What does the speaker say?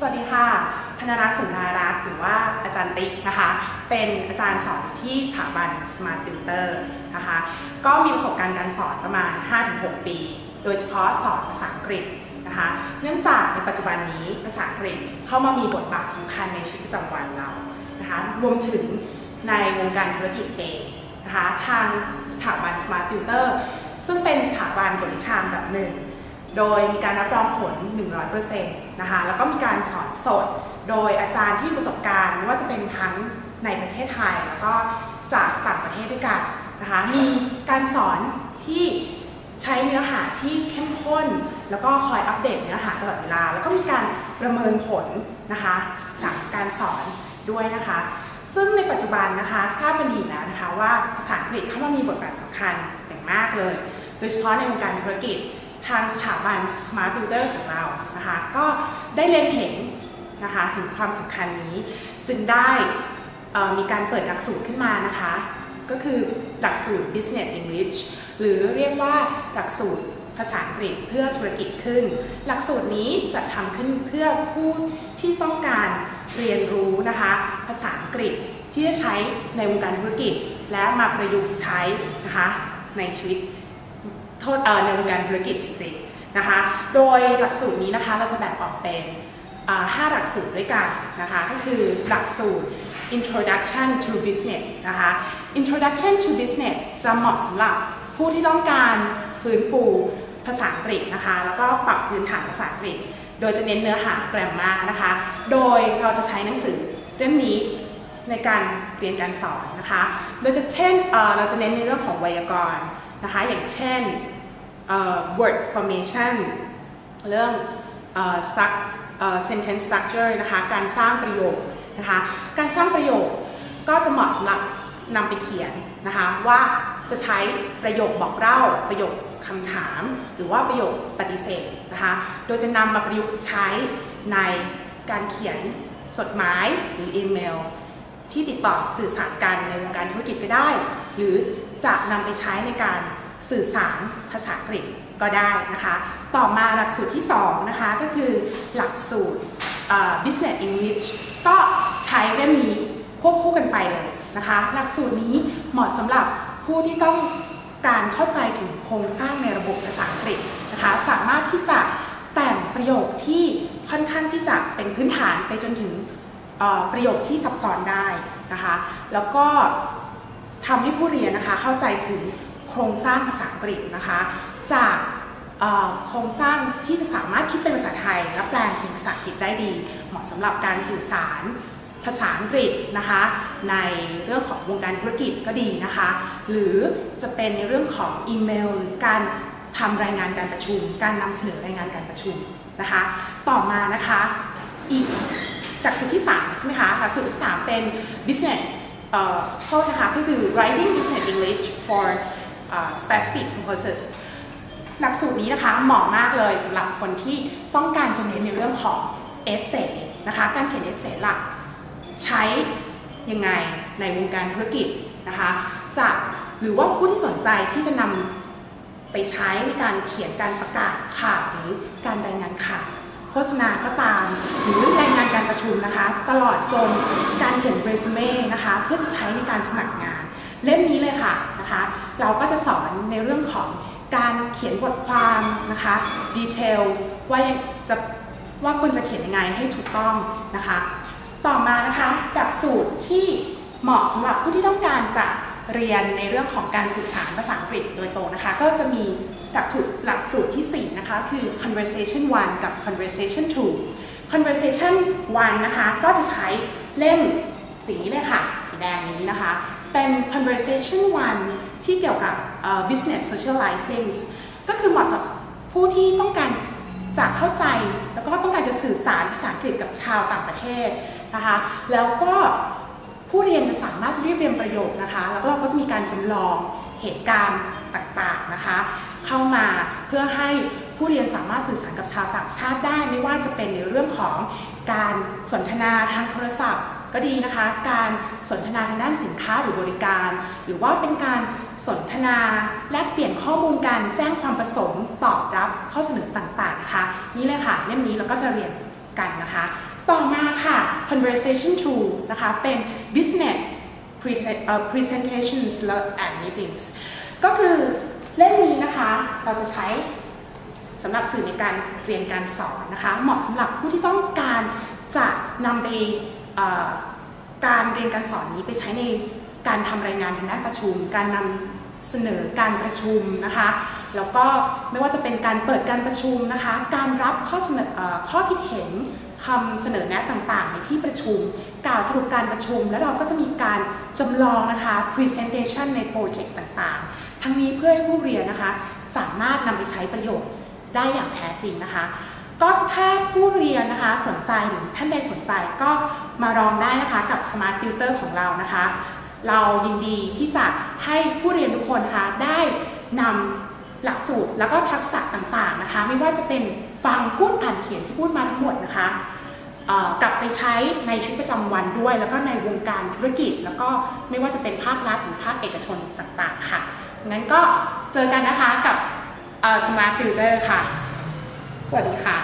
สวัสดีค่ะ พนรักษ์สุนทรารักษ์หรือว่าอาจารย์ติ๊กนะคะ เป็นอาจารย์สอนที่สถาบัน Smart Tutor นะคะ ก็มีประสบการณ์การสอนประมาณ 5-6 ปี โดยเฉพาะสอนภาษาอังกฤษนะคะ เนื่องจากในปัจจุบันนี้ภาษาอังกฤษเข้ามามีบทบาทสำคัญในชีวิตประจำวันเรา นะคะ รวมถึงในวงการธุรกิจเองนะคะ ทางสถาบัน Smart Tutor ซึ่งเป็นสถาบันกวดวิชาอันดับหนึ่ง โดยมีการรับรองผล 100%นะคะแล้วก็มีการสอนสด โดยอาจารย์ที่มีประสบการณ์ว่าจะเป็นทั้งในประเทศไทย แล้วก็จากต่างประเทศด้วยกันนะคะมีการสอนที่ใช้เนื้อหาที่เข้มข้น แล้วก็คอยอัปเดตเนื้อหาตลอดเวลา แล้วก็มีการประเมินผลนะคะหลังการสอนด้วยนะคะ ซึ่งในปัจจุบันนะคะทราบกันดีแล้วนะคะว่าภาษาอังกฤษเข้ามามีบทบาทสำคัญอย่างมากเลย โดยเฉพาะในวงการธุรกิจ ทางสถาบัน Smart Tutor ของเรานะคะก็ได้เล็งเห็นนะคะถึงความสำคัญนี้จึงได้มีการเปิดหลักสูตรขึ้นมานะคะ ก็คือหลักสูตร Business English หรือเรียกว่าหลักสูตรภาษาอังกฤษเพื่อธุรกิจขึ้น หลักสูตรนี้จัดทำขึ้นเพื่อผู้ที่ต้องการเรียนรู้นะคะ ภาษาอังกฤษที่จะใช้ในวงการธุรกิจ และมาประยุกต์ใช้นะคะในชีวิต โทษในวงการธุรกิจจริงๆนะคะ โดยหลักสูตรนี้นะคะเราจะแบ่งออกเป็นอ่าห้าหลักสูตรด้วยกันนะคะ ก็คือหลักสูตร Introduction to Business นะคะ Introduction to Business จะเหมาะสำหรับผู้ที่ต้องการฟื้นฟูภาษาอังกฤษนะคะ แล้วก็ปรับพื้นฐานภาษาอังกฤษ โดยจะเน้นเนื้อหาแกรมมานะคะ โดยเราจะใช้หนังสือเล่มนี้ในการเรียนการสอนนะคะ โดยจะเช่นเราจะเน้นในเรื่องของไวยากรณ์ นะคะอย่างเช่น word formation เรื่องเอ่อ struct เอ่อ sentence structure นะคะการสร้างประโยคนะคะการสร้างประโยคก็จะเหมาะสำหรับนำไปเขียนนะคะว่าจะใช้ประโยคบอกเล่าประโยคคำถาม หรือว่าประโยคปฏิเสธนะคะโดยจะนำมาประยุกต์ใช้ในการเขียนจดหมายหรืออีเมล ที่ติดต่อสื่อสารกันในวงการธุรกิจก็ได้ หรือจะนำไปใช้ในการสื่อสารภาษาอังกฤษก็ได้นะคะ ต่อมาหลักสูตรที่2นะคะก็คือหลักสูตร Business English ก็ใช้เล่มนี้ควบคู่กันไปเลยนะคะ หลักสูตรนี้เหมาะสำหรับผู้ที่ต้องการเข้าใจถึงโครงสร้างในระบบภาษาอังกฤษนะคะ สามารถที่จะแต่งประโยคที่ค่อนข้างที่จะเป็นพื้นฐานไปจนถึง ประโยคที่ซับซ้อนได้นะคะ แล้วก็ทำให้ผู้เรียนนะคะเข้าใจถึงโครงสร้างภาษาอังกฤษนะคะ จากโครงสร้างที่จะสามารถคิดเป็นภาษาไทย และแปลงเป็นภาษาอังกฤษได้ดี เหมาะสำหรับการสื่อสารภาษาอังกฤษนะคะ ในเรื่องของวงการธุรกิจก็ดีนะคะ หรือจะเป็นในเรื่องของอีเมลหรือการทำรายงานการประชุม การนำเสนอรายงานการประชุมนะคะ ต่อมานะคะอีก หลักสูตรที่3ใช่ไหมคะหลักสูตรที่ 3 เป็น business เอ่อโทษนะคะก็คือ writing business English for specific purposes หลักสูตรนี้นะคะเหมาะมากเลยสำหรับคนที่ต้องการจะเน้นในเรื่องของ essay นะคะการเขียน essay หลักใช้ยังไงในวงการธุรกิจนะคะจะหรือว่าผู้ที่สนใจที่จะนำไปใช้ในการเขียนการประกาศข่าวหรือการรายงานข่าว โฆษณาก็ตาม หรือรายงานการประชุมนะคะ ตลอดจนการเขียนเรซูเม่นะคะเพื่อจะใช้ในการสมัครงาน เล่มนี้เลยค่ะนะคะเราก็จะสอนในเรื่องของการเขียนบทความนะคะดีเทลว่าจะว่าควรจะเขียนยังไงให้ถูกต้องนะคะ ต่อมานะคะหลักสูตรที่เหมาะสำหรับผู้ที่ต้องการจะเรียนในเรื่องของการสื่อสารภาษาอังกฤษโดยตรงนะคะ ก็จะมี หลักสูตรหลักสูตรที่ 4 นะคะ คือ conversation 1 กับ conversation 2 conversation 1 นะคะ ก็จะใช้เล่มสีนี้เลยค่ะ สีแดงนี้นะคะ เป็น conversation 1 ที่เกี่ยวกับเอ่อ business socializing ก็คือเหมาะสำหรับผู้ที่ต้องการจะเข้าใจ แล้วก็ต้องการจะสื่อสารภาษาอังกฤษกับชาวต่างประเทศนะคะ แล้วก็ผู้เรียนจะสามารถเรียบเรียงประโยคนะคะ แล้วก็เราก็จะมีการจำลองเหตุการณ์ต่างๆนะคะ เข้ามาเพื่อให้ผู้เรียนสามารถสื่อสารกับชาวต่างชาติได้ ไม่ว่าจะเป็นในเรื่องของการสนทนาทางโทรศัพท์ก็ดีนะคะ การสนทนาทางด้านสินค้าหรือบริการ หรือว่าเป็นการสนทนาแลกเปลี่ยนข้อมูลกันแจ้งความประสงค์ตอบรับข้อเสนอต่างๆนะคะนี่เลยค่ะเล่มนี้เราก็จะเรียนกันนะคะ ต่อมาค่ะ conversation tool นะคะเป็น business presentations และ and meetings ก็คือ เล่มนี้นะคะเราจะใช้สำหรับสื่อในการเรียนการสอนนะคะ เหมาะสำหรับผู้ที่ต้องการจะนำไปการเรียนการสอนนี้ไปใช้ในการทำรายงานทางด้านประชุม การนำเสนอการประชุมนะคะ แล้วก็ไม่ว่าจะเป็นการเปิดการประชุมนะคะ การรับข้อเสนอเอ่อข้อคิดเห็นคำเสนอแนะต่างๆ ในที่ประชุม กล่าวสรุปการประชุม แล้วเราก็จะมีการจำลองนะคะ presentation ในโปรเจกต์ต่างๆ ทั้งนี้เพื่อให้ผู้เรียนนะคะ สามารถนำไปใช้ประโยชน์ได้อย่างแท้จริงนะคะ ก็ถ้าผู้เรียนนะคะสนใจหรือท่านใดสนใจก็มาลองได้นะคะกับ Smart Tutor ของเรานะคะ เรายินดีที่จะให้ผู้เรียนทุกคนนะคะได้นำหลักสูตรแล้วก็ทักษะต่างๆนะคะ ไม่ว่าจะเป็นฟังพูดอ่านเขียนที่พูดมาทั้งหมดนะคะ กลับไปใช้ในชีวิตประจำวันด้วย แล้วก็ในวงการธุรกิจ แล้วก็ไม่ว่าจะเป็นภาครัฐหรือภาคเอกชนต่างๆค่ะงั้นก็เจอกันนะคะกับสมาร์ทฟิลเตอร์ค่ะ สวัสดีค่ะ